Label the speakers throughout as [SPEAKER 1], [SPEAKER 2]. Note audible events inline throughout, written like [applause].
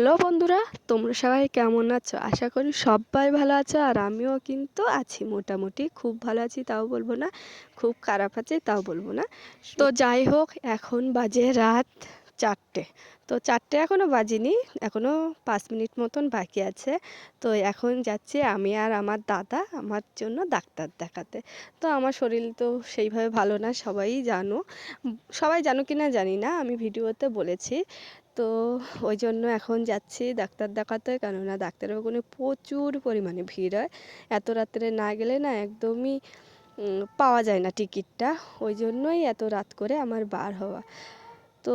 [SPEAKER 1] Hello বন্ধুরা, তোমরা সবাই কেমন আছো? আশা করি সবাই ভালো আছো আর আমিও কিন্তু আছি মোটামুটি। খুব ভালো আছি, তাও বলব না। খুব খারাপ আছে, তাও বলব না। তো যাই হোক, এখন বাজে রাত চারটে। তো চারটে এখনও বাজিনি এখনও পাঁচ মিনিট মতন বাকি আছে। তো এখন যাচ্ছি আমি আর আমার দাদা, আমার জন্য ডাক্তার দেখাতে। তো আমার শরীর তো সেইভাবে ভালো না, সবাই জানো। সবাই জানো কি না জানি না, আমি ভিডিওতে বলেছি। তো ওই জন্য এখন যাচ্ছি ডাক্তার দেখাতে। কেননা ডাক্তারের ওখানে প্রচুর পরিমাণে ভিড় হয়। এত রাত্রে না গেলে না একদমই পাওয়া যায় না টিকিটটা। ওই জন্যই এত রাত করে আমার বার হওয়া। তো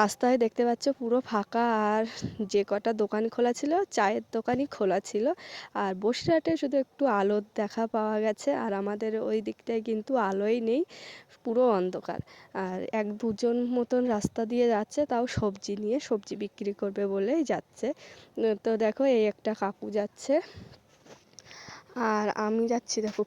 [SPEAKER 1] রাস্তায় দেখতে পাচ্ছ পুরো ফাঁকা আর যে কটা দোকান খোলা ছিল, চায়ের দোকানই খোলা ছিল। আর বসিরহাটে শুধু একটু আলোর দেখা পাওয়া গেছে আর আমাদের ওই দিকটায় কিন্তু আলোই নেই, পুরো অন্ধকার। আর এক দুজন মতন রাস্তা দিয়ে যাচ্ছে, তাও সবজি নিয়ে, সবজি বিক্রি করবে বলেই যাচ্ছে। তো দেখো এই একটা কাকু যাচ্ছে। আর আমি যাচ্ছি, দেখো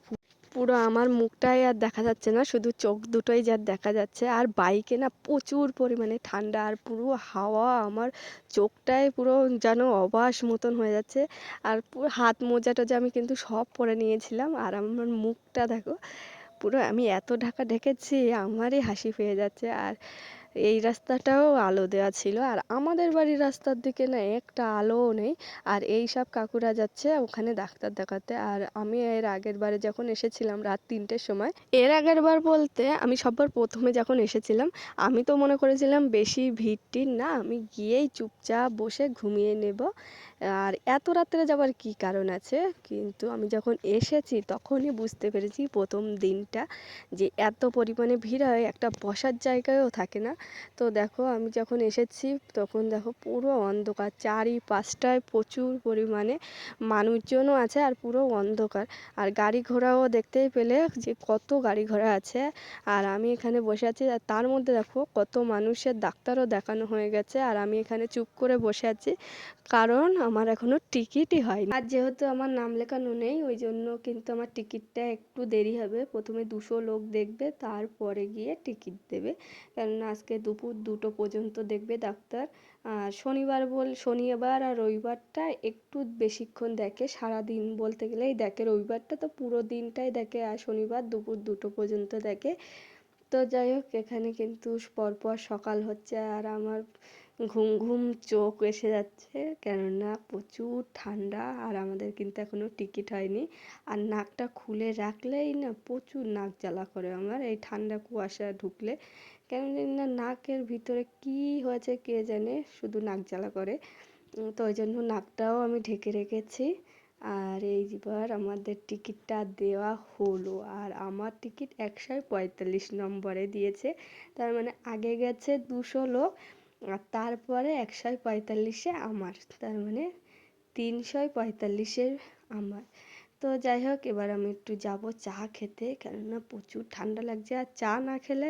[SPEAKER 1] পুরো আমার মুখটাই আর দেখা যাচ্ছে না, শুধু চোখ দুটোই যা দেখা যাচ্ছে। আর বাইকে না প্রচুর পরিমাণে ঠান্ডা, আর পুরো হাওয়া আমার চোখটায় পুরো যেন অবাস মতন হয়ে যাচ্ছে। আর পুরো হাত মোজা টোজা আমি কিন্তু সব পরে নিয়েছিলাম, আর আমার মুখটা দেখো, পুরো আমি এত ঢাকা ঢেকেছি, আমারই হাসি পেয়ে যাচ্ছে। আর এই রাস্তাটাও আলো দেওয়া ছিল। আর আমাদের বাড়ির রাস্তার দিকে না একটা আলোও নেই। আর এই সব কাকুরা যাচ্ছে ওখানে ডাক্তার দেখাতে। আর আমি এর আগের বারে যখন এসেছিলাম রাত তিনটের সময়, এর আগের বার বলতে আমি সবার প্রথমে যখন এসেছিলাম, আমি তো মনে করেছিলাম বেশি ভিড় টির না, আমি গিয়েই চুপচাপ বসে ঘুমিয়ে নেব। আর এত রাত্রে যাবার কি কারণ আছে? কিন্তু আমি যখন এসেছি তখনই বুঝতে পেরেছি প্রথম দিনটা যে এত পরিমাণে ভিড় হয়, একটা বসার জায়গায়ও থাকে না। তো দেখো আমি যখন এসেছি তখন দেখো পুরো অন্ধকার চারি পাঁচটায় প্রচুর পরিমাণে মানুষজনও আছে আর পুরো অন্ধকার। আর গাড়ি ঘোড়াও দেখতেই পেলে যে কত গাড়ি ঘোড়া আছে। আর আমি এখানে বসে আছি আর তার মধ্যে দেখো কত মানুষের ডাক্তারও দেখানো হয়ে গেছে আর আমি এখানে চুপ করে বসে আছি কারণ আমার এখনও টিকিটই হয়নি। আর যেহেতু আমার নাম লেখানো নেই, ওই জন্য কিন্তু আমার টিকিটটা একটু দেরি হবে। প্রথমে দুশো লোক দেখবে, তারপরে গিয়ে টিকিট দেবে। কেননা আজকে দুপুর দুটো পর্যন্ত দেখবে ডাক্তার। আর শনিবার বল, শনিবার আর রবিবারটা একটু বেশিক্ষণ দেখে সারা দিন বলতে গেলেই দেখে। রবিবারটা তো পুরো দিনটাই দেখে আর শনিবার দুপুর দুটো পর্যন্ত দেখে। তো যাই হোক, এখানে কিন্তু পরপর সকাল হচ্ছে আর আমার ঘুম ঘুম, চোখ এসে যাচ্ছে। কেননা প্রচুর ঠান্ডা আর আমাদের কিন্তু এখনও টিকিট হয়নি। আর নাকটা খুলে রাখলেই না প্রচুর নাক জ্বালা করে আমার। এই ঠান্ডা কুয়াশা ঢুকলে কেন জানি না, নাকের ভিতরে কি হয়েছে কে জানে, শুধু নাক জ্বালা করে। তো ওই জন্য নাকটাও আমি ঢেকে রেখেছি। আর এইবার আমাদের টিকিটটা দেওয়া হলো। আর আমার টিকিট একশো পঁয়তাল্লিশ নম্বরে দিয়েছে। তার মানে আগে গেছে দুশো লোক, আর তারপরে একশো পঁয়তাল্লিশে আমার। তার মানে তিনশো পঁয়তাল্লিশের আমার। তো যাই হোক, এবার আমি একটু যাব চা খেতে। কেননা প্রচুর ঠান্ডা লাগছে আর চা না খেলে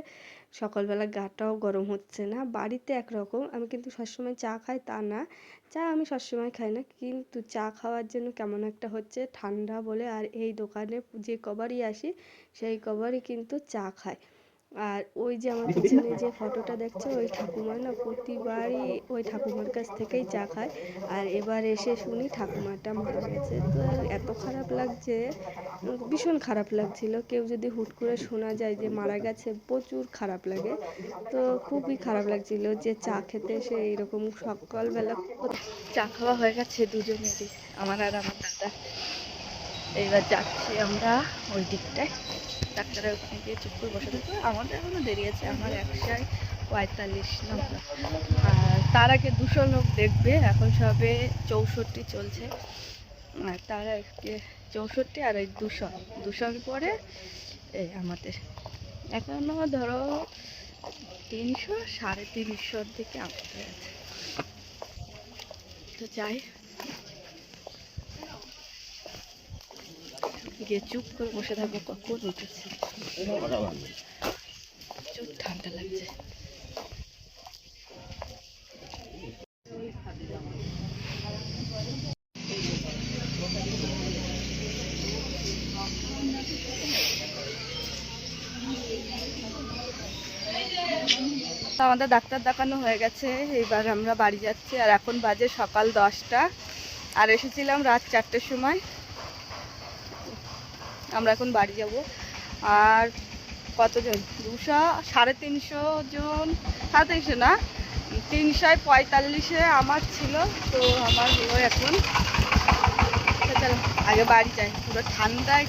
[SPEAKER 1] সকালবেলা গাটাও গরম হচ্ছে না। বাড়িতে একরকম, আমি কিন্তু সবসময় চা খাই তা না। চা আমি সবসময় খাই না, কিন্তু চা খাওয়ার জন্য কেমন একটা হচ্ছে ঠান্ডা বলে। আর এই দোকানে যে কবারই আসি, সেই কবারই কিন্তু চা খায় আর ওই যে আমার পিছনে যে ফটোটা দেখছ ওই ঠাকুমা না প্রতিবারই ওই ঠাকুমার কাছ থেকেই চা খায়। আর এবার এসে শুনি ঠাকুমাটা মারা গেছে। তো এত খারাপ লাগছে ভীষণ খারাপ লাগছিল। কেউ যদি হুট করে শোনা যায় যে মারা গেছে প্রচুর খারাপ লাগে। তো খুবই খারাপ লাগছিল যে চা খেতে এসে এইরকম সকালবেলা চা খাওয়া হয়ে গেছে দুজনেরই আমার আর আমার দাদা। এইবার যাচ্ছি আমরা ওই দিকটায়। ডাক্তারের ওখানে গিয়ে চুপ করে বসে থাকব আমাদের এখনও দেরি আছে, আমার একশায় পঁয়তাল্লিশ নম্বর। আর তার আগে দুশো লোক দেখবে, এখন সবে চৌষট্টি চলছে। আর তার আগে চৌষট্টি আর ওই দুশো, দুশোর পরে এই আমাদের। এখনও ধরো তিনশো, সাড়ে তিনশোর দিকে আমাদের আছে। তো যাই গিয়ে চুপ করে বসে থাকব, কখন উঠেছে? প্রচুর ঠান্ডা লাগছে। আমাদের ডাক্তার দেখানো হয়ে গেছে, এইবার আমরা বাড়ি যাচ্ছি। আর এখন বাজে সকাল দশটা। আর এসেছিলাম রাত চারটের সময়। আমরা এখন বাড়ি যাব। আর কতজন? দুশো, সাড়ে তিনশো জন। সাড়ে তিনশো না? তিনশোয় পঁয়তাল্লিশে আমার ছিল, তো আমার হলো এখন। চলো, আগে বাড়ি যাই। পুরো ঠান্ডায়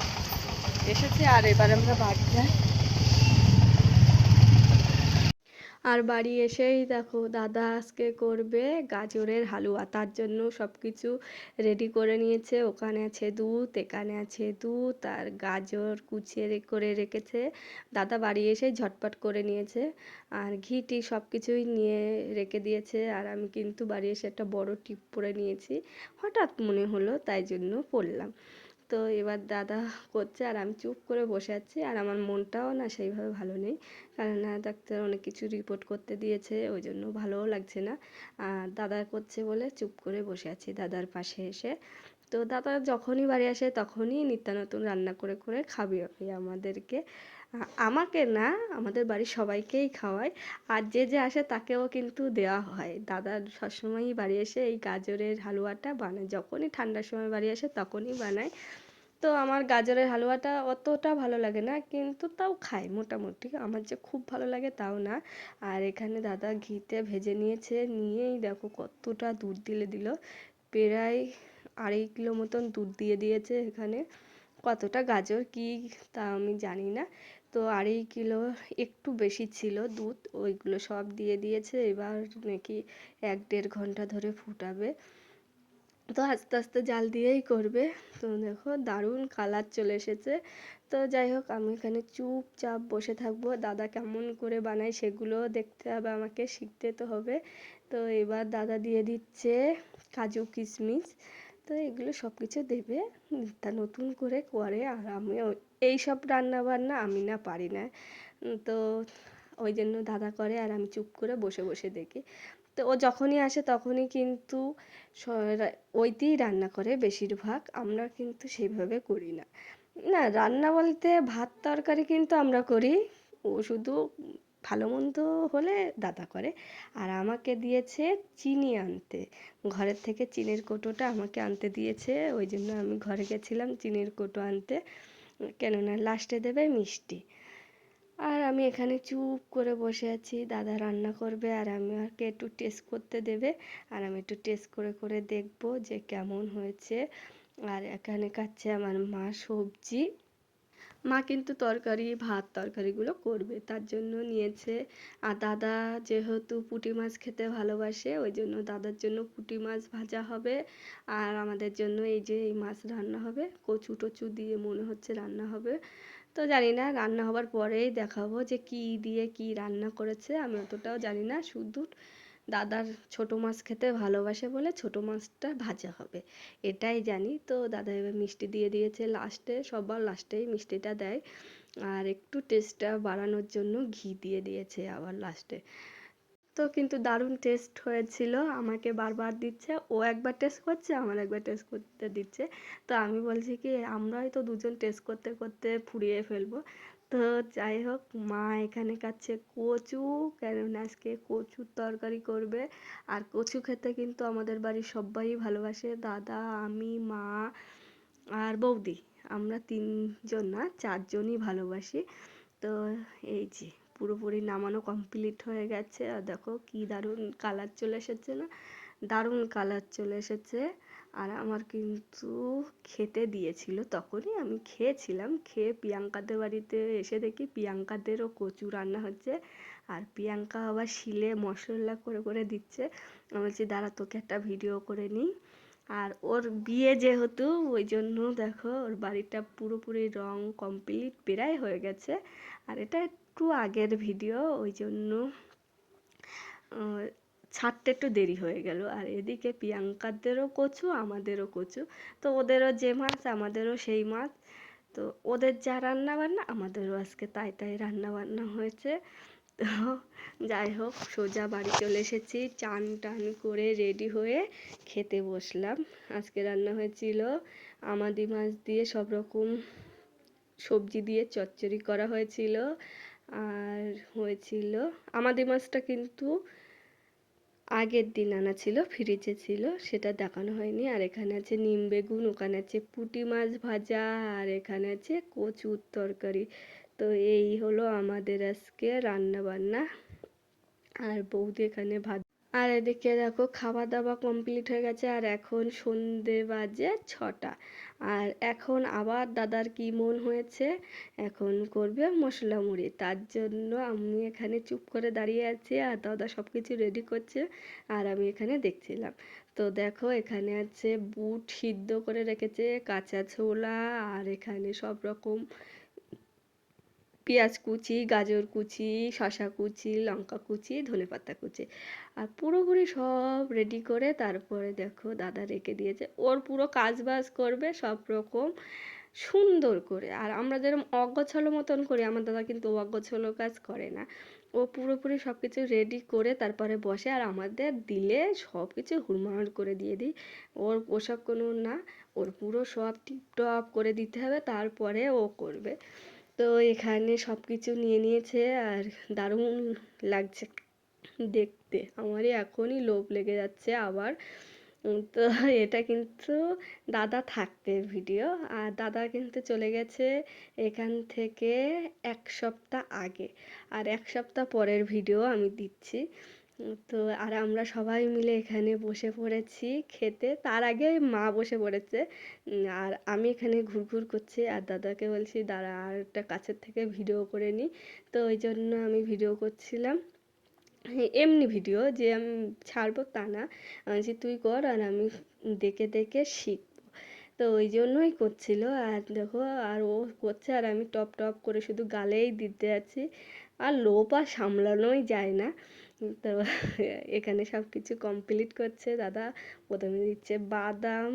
[SPEAKER 1] এসেছে, আর এবার আমরা বাড়ি যাই। আর বাড়ি এসেই দেখো দাদা আজকে করবে গাজরের হালুয়া। তার জন্য সব কিছু রেডি করে নিয়েছে। ওখানে আছে দুধ, এখানে আছে দুধ আর গাজর কুচিয়ে করে রেখেছে। দাদা বাড়ি এসেই ঝটপট করে নিয়েছে। আর ঘি টি সব কিছুই নিয়ে রেখে দিয়েছে। আর আমি কিন্তু বাড়ি এসে একটা বড় টিপ পরে নিয়েছি। হঠাৎ মনে হলো তাই জন্য পরলাম। তো এবার দাদা করছে আর আমি চুপ করে বসে আছি আর আমার মনটাও না সেইভাবে ভালো নেই। কারণ না ডাক্তার অনেক কিছু রিপোর্ট করতে দিয়েছে, ওই জন্য ভালোও লাগছে না। আর দাদা করছে বলে চুপ করে বসে আছি দাদার পাশে এসে। তো দাদা যখনই বাড়ি আসে তখনই নিত্য নতুন রান্না করে করে খাবি আমাদেরকে। আমাকে না আমাদের বাড়ির সবাইকেই খাওয়ায়। আর যে যে আসে তাকেও কিন্তু দেওয়া হয়। দাদা সবসময়ই বাড়ি এসে এই গাজরের হালুয়াটা বানায়। যখনই ঠান্ডার সময় বাড়ি আসে তখনই বানায়। তো আমার গাজরের হালুয়াটা অতটা ভালো লাগে না, কিন্তু তাও খাই মোটামুটি। আমার যে খুব ভালো লাগে তাও না। আর এখানে দাদা ঘিতে ভেজে নিয়েছে। নিয়েই দেখো কতটা দুধ দিলে দিল। প্রায় আড়াই কিলো মতন দুধ দিয়ে দিয়েছে এখানে। কতটা গাজর কি তা আমি জানি না। তো আড়াই কিলো একটু বেশি ছিল দুধ, ওইগুলো সব দিয়ে দিয়েছে। এবার নাকি এক দেড় ঘণ্টা ধরে ফুটাবে। তো আস্তে আস্তে জাল দিয়েই করবে। তো দেখো দারুণ কালার চলে এসেছে। তো যাই হোক, আমি এখানে চুপচাপ বসে থাকব। দাদা কেমন করে বানায় সেগুলো দেখতে হবে, আমাকে শিখতে তো হবে। তো এবার দাদা দিয়ে দিচ্ছে কাজু কিশমিশ। তো এগুলো সব কিছু দেবে। তা নতুন করে করে আর আমি এই সব রান্না বান্না আমি না পারি না। তো ওই জন্য দাদা করে আর আমি চুপ করে বসে বসে দেখি। তো ও যখনই আসে তখনই কিন্তু ওইতেই রান্না করে বেশিরভাগ। আমরা কিন্তু সেইভাবে করি না। না, রান্না বলতে ভাত তরকারি কিন্তু আমরা করি। ও শুধু ভালো মন্দ হলে দাদা করে। আর আমাকে দিয়েছে চিনি আনতে। ঘরের থেকে চিনির কৌটোটা আমাকে আনতে দিয়েছে। ওই জন্য আমি ঘরে গেছিলাম চিনির কৌটো আনতে। কেননা লাস্টে দেবে মিষ্টি। আর আমি এখানে চুপ করে বসে আছি। দাদা রান্না করবে আর আমি আমাকে একটু টেস্ট করতে দেবে। আর আমি একটু টেস্ট করে করে দেখব যে কেমন হয়েছে। আর এখানে কাচ্ছে আমার মা সবজি। মা কিন্তু তরকারি, ভাত তরকারিগুলো করবে। তার জন্য নিয়েছে, আর দাদা যেহেতু পুঁটি মাছ খেতে ভালোবাসে, ওই জন্য দাদার জন্য পুঁটি মাছ ভাজা হবে। আর আমাদের জন্য এই যে এই মাছ রান্না হবে, কচু টচু দিয়ে মনে হচ্ছে রান্না হবে। তো জানি না, রান্না হবার পরেই দেখাবো যে কি দিয়ে কি রান্না করেছে, আমি অতটাও জানি না, শুধু দাদার ছোট মাছ খেতে ভালোবাসে বলে ছোট মাছটা ভাজা হবে। এটাই জানি। তো দাদা এবার মিষ্টি দিয়ে দিয়েছে লাস্টে সবার লাস্টেই মিষ্টিটা দেয়। আর একটু টেস্টটা বাড়ানোর জন্য ঘি দিয়ে দিয়েছে আবার লাস্টে তো কিন্তু দারুণ টেস্ট হয়েছিল। আমাকে বারবার দিচ্ছে, ও একবার টেস্ট করছে, আমার একবার টেস্ট করতে দিচ্ছে। তো আমি বলছি কি, আমরাই তো দুজন টেস্ট করতে করতে ফুরিয়ে ফেলব। তো যাই হোক, মা এখানে কাচ্ছে কচু। কেননা আজকে কচুর তরকারি করবে। আর কচু খেতে কিন্তু আমাদের বাড়ির সবাই ভালোবাসে। দাদা, আমি, মা আর বৌদি। আমরা তিনজন না, চারজনই ভালোবাসি। তো এই যে, পুরোপুরি নামানো কমপ্লিট হয়ে গেছে। আর দেখো কি দারুণ কালার চলে এসেছে না? দারুণ কালার চলে এসেছে। আর আমার কিন্তু খেতে দিয়েছিল তখনই, আমি খেয়েছিলাম। খেয়ে প্রিয়াঙ্কাদের বাড়িতে এসে দেখি প্রিয়াঙ্কাদেরও কচু রান্না হচ্ছে। আর প্রিয়াঙ্কা আবার শিলে মশলা করে করে দিচ্ছে। আমি বলছি, দাঁড়া, তোকে একটা ভিডিও করে নিই। আর ওর বিয়ে যেহেতু, ওই জন্য দেখো, ওর বাড়িটা পুরোপুরি রং কমপ্লিট প্রায় হয়ে গেছে। আর এটা একটু আগের ভিডিও ওই জন্য ছাড়তে একটু দেরি হয়ে গেল। আর এদিকে প্রিয়াঙ্কাদেরও কচু, আমাদেরও কচু। তো ওদেরও যে মাছ, আমাদেরও সেই মাছ। তো ওদের যা রান্না বান্না আমাদেরও আজকে তাই তাই রান্না বান্না হয়েছে। তো যাই হোক, সোজা বাড়ি চলে এসেছি। চান টান করে রেডি হয়ে খেতে বসলাম। আজকে রান্না হয়েছিল আমাদি মাছ দিয়ে সব রকম সবজি দিয়ে চচ্চড়ি করা হয়েছিল। আর হয়েছিল আমাদের মাছটা কিন্তু আগের দিন আনা ছিল ফ্রিজে ছিল, সেটা দেখানো হয়নি। আর এখানে আছে নিম বেগুন, ওখানে আছে পুঁটি মাছ ভাজা, আর এখানে আছে কচুর তরকারি। তো এই হলো আমাদের আজকে রান্না বান্না আর বৌদি এখানে ভাত আর এদিকে দেখো খাওয়া দাওয়া কমপ্লিট হয়ে গেছে, আর এখন সন্ধে বাজে ছটা। আর এখন আবার দাদার কি মন হয়েছে? এখন করবে মশলা মুড়ি তার জন্য আমি এখানে চুপ করে দাঁড়িয়ে আছি, আর দাদা সব কিছু রেডি করছে, আর আমি এখানে দেখছিলাম। তো দেখো এখানে আছে বুট সিদ্ধ করে রেখেছে, কাঁচা ছোলা, আর এখানে সব রকম পেঁয়াজ কুচি, গাজর কুচি, শসা কুচি, লঙ্কা কুচি, ধনেপাতা কুচি। আর পুরোপুরি সব রেডি করে তারপরে দেখো দাদা রেখে দিয়েছে। ওর পুরো কাজ বাজ করবে সব রকম সুন্দর করে। আর আমরা যেরকম অগোছালো মতন করি, আমার দাদা কিন্তু অগোছালো কাজ করে না। ও পুরোপুরি সব কিছু রেডি করে তারপরে বসে আর আমাদের দিলে সব কিছু হুড়মাড় করে দিয়ে দিই। ওর ওসব কোনো না, ওর পুরো সব টিপটপ করে দিতে হবে, তারপরে ও করবে। তো এখানে সব কিছু নিয়ে নিয়েছে আর দারুণ লাগছে দেখতে। আমারই এখনই লোভ লেগে যাচ্ছে আবার। তো এটা কিন্তু দাদা থাকতে ভিডিও আর দাদা কিন্তু চলে গেছে এখান থেকে এক সপ্তাহ আগে। আর এক সপ্তাহ পরের ভিডিও আমি দিচ্ছি। তো আর আমরা সবাই মিলে এখানে বসে পড়েছি খেতে। তার আগে মা বসে পড়েছে। আর আমি এখানে ঘুরঘুর করছি আর দাদাকে বলছি, দাঁড়া, আর একটা কাছের থেকে ভিডিও করে নিই তো ওই জন্য আমি ভিডিও করছিলাম। এমনি ভিডিও যে আমি ছাড়বো তা না। যে তুই কর আর আমি দেখে দেখে শিখব। তো ওই জন্যই করছিল। আর দেখো, আর ও করছে আর আমি টপ টপ করে শুধু গালেই দিতে আছি। আর লোভ আর সামলানোই যায় না। তো [laughs] এখানে সব কিছু কমপ্লিট করছে, দাদা। প্রথমে দিচ্ছে বাদাম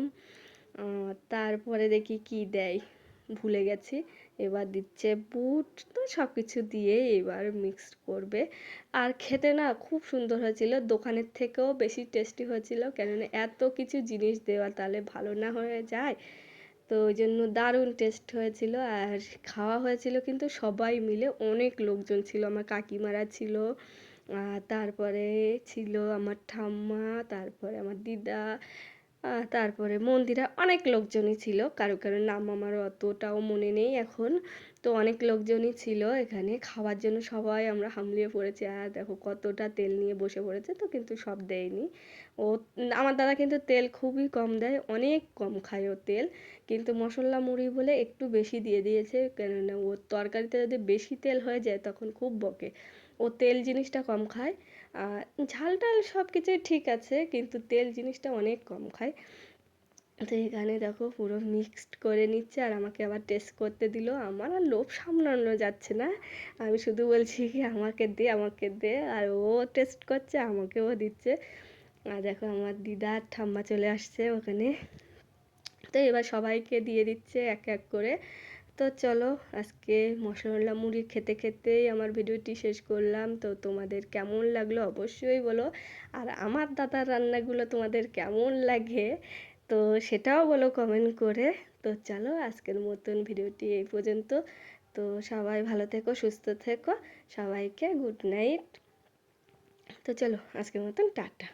[SPEAKER 1] তারপরে দেখি কি দেয়, ভুলে গেছি। এবার দিচ্ছে বুট, তো সব কিছু দিয়ে এবার মিক্সড করবে। আর খেতে না খুব সুন্দর হয়েছিল, দোকানের থেকেও বেশি টেস্টি হয়েছিল, কেননা এত কিছু জিনিস দেওয়া তাহলে ভালো না হয়ে যায়। তো ওই জন্য দারুণ টেস্ট হয়েছিল, আর খাওয়া হয়েছিল কিন্তু সবাই মিলে, অনেক লোকজন ছিল, আমার কাকিমারা ছিল। তারপরে ছিল আমার ঠাম্মা, তারপরে আমার দিদা তারপরে মন্দিরা অনেক লোকজনই ছিল। কারও কারও নাম আমার অতটাও মনে নেই এখন। তো অনেক লোকজনই ছিল এখানে। খাওয়ার জন্য সবাই আমরা হামলিয়ে পড়েছি। আর দেখো কতটা তেল নিয়ে বসে পড়েছে তো কিন্তু সব দেয়নি। ও, আমার দাদা কিন্তু তেল খুবই কম দেয়, অনেক কম খায় ও তেল। কিন্তু মশলা মুড়ি বলে একটু বেশি দিয়ে দিয়েছে। কেননা ওর তরকারিতে যদি বেশি তেল হয়ে যায় তখন খুব বকে। ও তেল জিনিসটা কম খায়। আর ঝাল টাল সব কিছুই ঠিক আছে, কিন্তু তেল জিনিসটা অনেক কম খায়। তো এখানে দেখো পুরো মিক্সড করে নিচ্ছে আর আমাকে আবার টেস্ট করতে দিল। আমার আর লোভ সামলানো যাচ্ছে না। আমি শুধু বলছি কি, আমাকে দে আমাকে দে। আর ও টেস্ট করছে, আমাকেও দিচ্ছে। আর দেখো আমার দিদা ঠাম্মা চলে আসছে ওখানে। তো এবার সবাইকে দিয়ে দিচ্ছে এক এক করে। তো চলো, আজকে মশলা মুড়ি খেতে খেতেই আমার ভিডিওটি শেষ করলাম। তো তোমাদের কেমন লাগল অবশ্যই বলো। আর আমার দাদার রান্নাগুলো তোমাদের কেমন লাগে, তো সেটাও বলো কমেন্ট করে। তো চলো, আজকের মতন ভিডিওটি এই পর্যন্ত। তো সবাই ভালো থেকো, সুস্থ থেকো, সবাইকে গুড নাইট তো চলো, আজকের মতন টাটা।